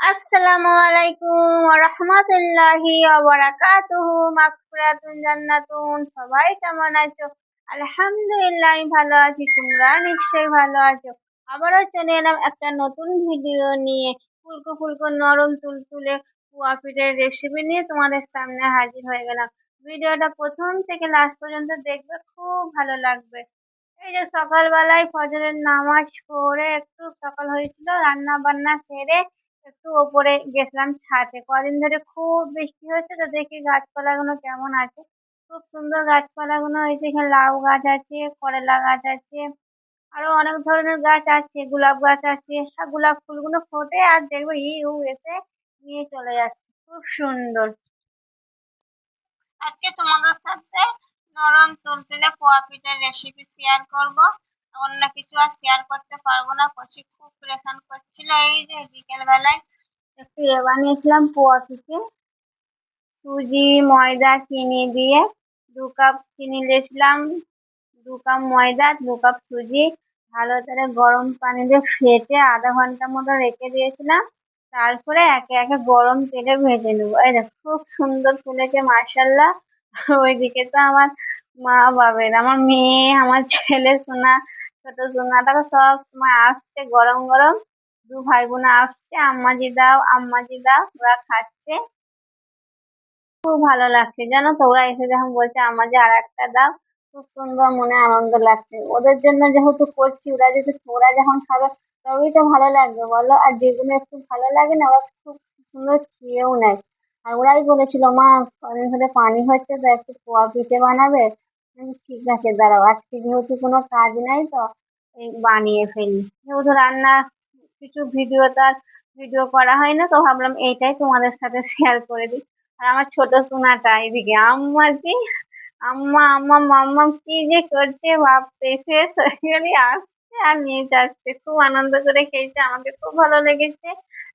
আসসালামু আলাইকুম জান্নাতুন সবাই কেমন আছো ভালো আছি তোমরা নিশ্চয়ই ভালো আছো আবারও চলে এলাম একটা নতুন ভিডিও নিয়ে ফুলকো ফুলকো নরম তুলতুলে রেসিপি নিয়ে তোমাদের সামনে হাজির হয়ে গেলাম ভিডিওটা প্রথম থেকে লাস্ট পর্যন্ত দেখবে খুব ভালো লাগবে এই যে সকালবেলায় ফজরের নামাজ পড়ে একটু সকাল হয়েছিল রান্না বান্না সেরে একটু ওপরে গেছিলাম ছাদে। কদিন ধরে খুব বৃষ্টি হচ্ছে, তো দেখি গাছপালাগুলো কেমন আছে। খুব সুন্দর গাছপালাগুলো হয়েছে এখানে লাউ গাছ আছে, করলা গাছ আছে, আরও অনেক ধরনের গাছ আছে, গোলাপ গাছ আছে। আর গোলাপ ফুলগুলো ফোটে আর দেখব উ এসে নিয়ে চলে যাচ্ছে। খুব সুন্দর। আজকে তোমাদের সাথে নরম তুলতুলে পোয়া পিঠার রেসিপি শেয়ার করব। অন্য কিছু আর শেয়ার করতে পারব না। কচি খুব প্রেশান করছিল এই যে বিকেল বেলায়। একটু এ বানিয়েছিলাম পোয়া পিঠে সুজি, ময়দা চিনি দিয়ে দু কাপ চিনি দিয়েছিলাম। দু কাপ ময়দা, দু কাপ সুজি। ভালো করে গরম পানি দিয়ে ফেটে আধা ঘণ্টা মতো রেখে দিয়েছিলাম। তারপরে একে একে গরম তেলে ভেজে নেব। এই দেখ, খুব সুন্দর ফুলেছে মার্শাল্লাহ ওইদিকে তো আমার মা বাবের আমার মেয়ে, আমার ছেলে সোনা ছোট সোনাটাকে সব সময় আসছে, গরম গরম। দু ভাই বোন আসছে, আম্মাজি দাও আম্মাজি দাও, ওরা খাচ্ছে। খুব ভালো লাগছে, জানো তো? ওরা এসে যখন বলছে আমাকে আর একটা দাও। খুব সুন্দর মনে আনন্দ লাগছে। ওদের জন্য যেহেতু করছি, ওরা যদি, ওরা যখন খাবে, তবেই তো ভালো লাগবে, বলো? আর যেগুলো একটু ভালো লাগে না, ওরা খুব সুন্দর খেয়েও নেয়। আর ওরাই বলেছিল, মা কদিন ধরে পানি হচ্ছে, তো একটু পোয়া পিঠে বানাবে। ঠিক আছে, দাঁড়াও, আজকে যেহেতু কোনো কাজ নাই তো বানিয়ে ফেলি। যেহেতু রান্না কিছু ভিডিও তার ভিডিও করা হয় না, তো ভাবলাম এইটাই তোমাদের সাথে শেয়ার করে দিই। আর আমার ছোট সোনাটা এদিকে, আম্মা কি? আম্মা আম্মা, মাম্মা কি যে করছে ভাবতে শেষ হয়ে আসছে আর নিয়ে যাচ্ছে। খুব আনন্দ করে খেয়েছে, আমাকে খুব ভালো লেগেছে।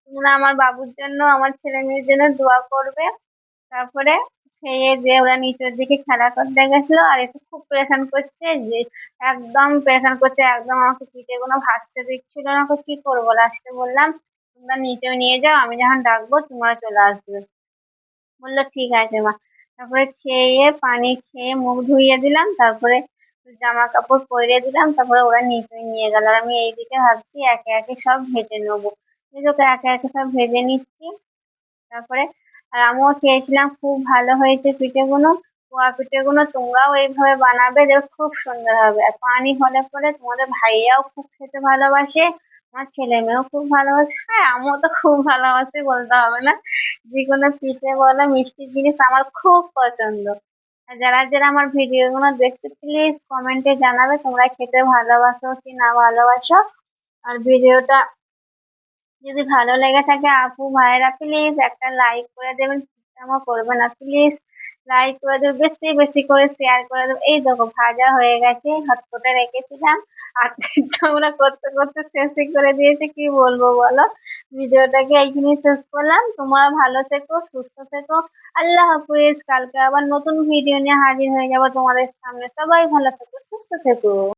তোমরা আমার বাবুর জন্য, আমার ছেলে মেয়ের জন্য দোয়া করবে। তারপরে খেয়ে যে ওরা নিচের দিকে খেলা করতে গেছিল আর এসে খুব প্রেশান করছে যে একদম প্রেশান করছে, একদম আমাকে পিঠে কোনো ভাজতে দিচ্ছিল না। কি করব? লাস্টে বললাম, তোমরা নিচেও নিয়ে যাও, আমি যখন ডাকবো তোমরা চলে আসবে। বলল, ঠিক আছে মা। তারপরে খেয়ে পানি খেয়ে মুখ ধুইয়ে দিলাম, তারপরে জামা কাপড় পরিয়ে দিলাম, তারপরে ওরা নিচে নিয়ে গেল। আমি এইদিকে ভাবছি একে একে সব ভেজে নেব। তোকে একে একে সব ভেজে নিচ্ছি, তারপরে আর আমিও খেয়েছিলাম, খুব ভালো হয়েছে পিঠেগুলো। পোয়া পিঠেগুলো তোমরাও এইভাবে বানাবে দেখো খুব সুন্দর হবে। আর পানি হলে পরে তোমাদের ভাইয়াও খুব খেতে ভালোবাসে, আমার ছেলে মেয়েও খুব ভালোবাসে। হ্যাঁ আমিও তো খুব ভালোবাসি বলতে হবে না। যে কোনো পিঠে বলো, মিষ্টি জিনিস আমার খুব পছন্দ। আর যারা যারা আমার ভিডিওগুলো দেখতে প্লিজ কমেন্টে জানাবে তোমরা খেতে ভালোবাসো কি না ভালোবাসো। আর ভিডিওটা যদি ভালো লেগে থাকে আপু, ভাইয়েরা প্লিজ একটা লাইক করে দেবেন আমার করবে না প্লিজ লাইক করে দেবে বেশি বেশি করে শেয়ার করে দেবে এই দেখো, ভাজা হয়ে গেছে, হটপটে রেখেছিলাম, আর তোমরা করতে করতে শেষই করে দিয়েছে, কি বলব বলো? ভিডিওটাকে এইখানে শেষ করলাম। তোমরা ভালো থেকো, সুস্থ থেকো। আল্লাহ হাফিজ, কালকে আবার নতুন ভিডিও নিয়ে হাজির হয়ে যাব তোমাদের সামনে। সবাই ভালো থেকো, সুস্থ থেকো।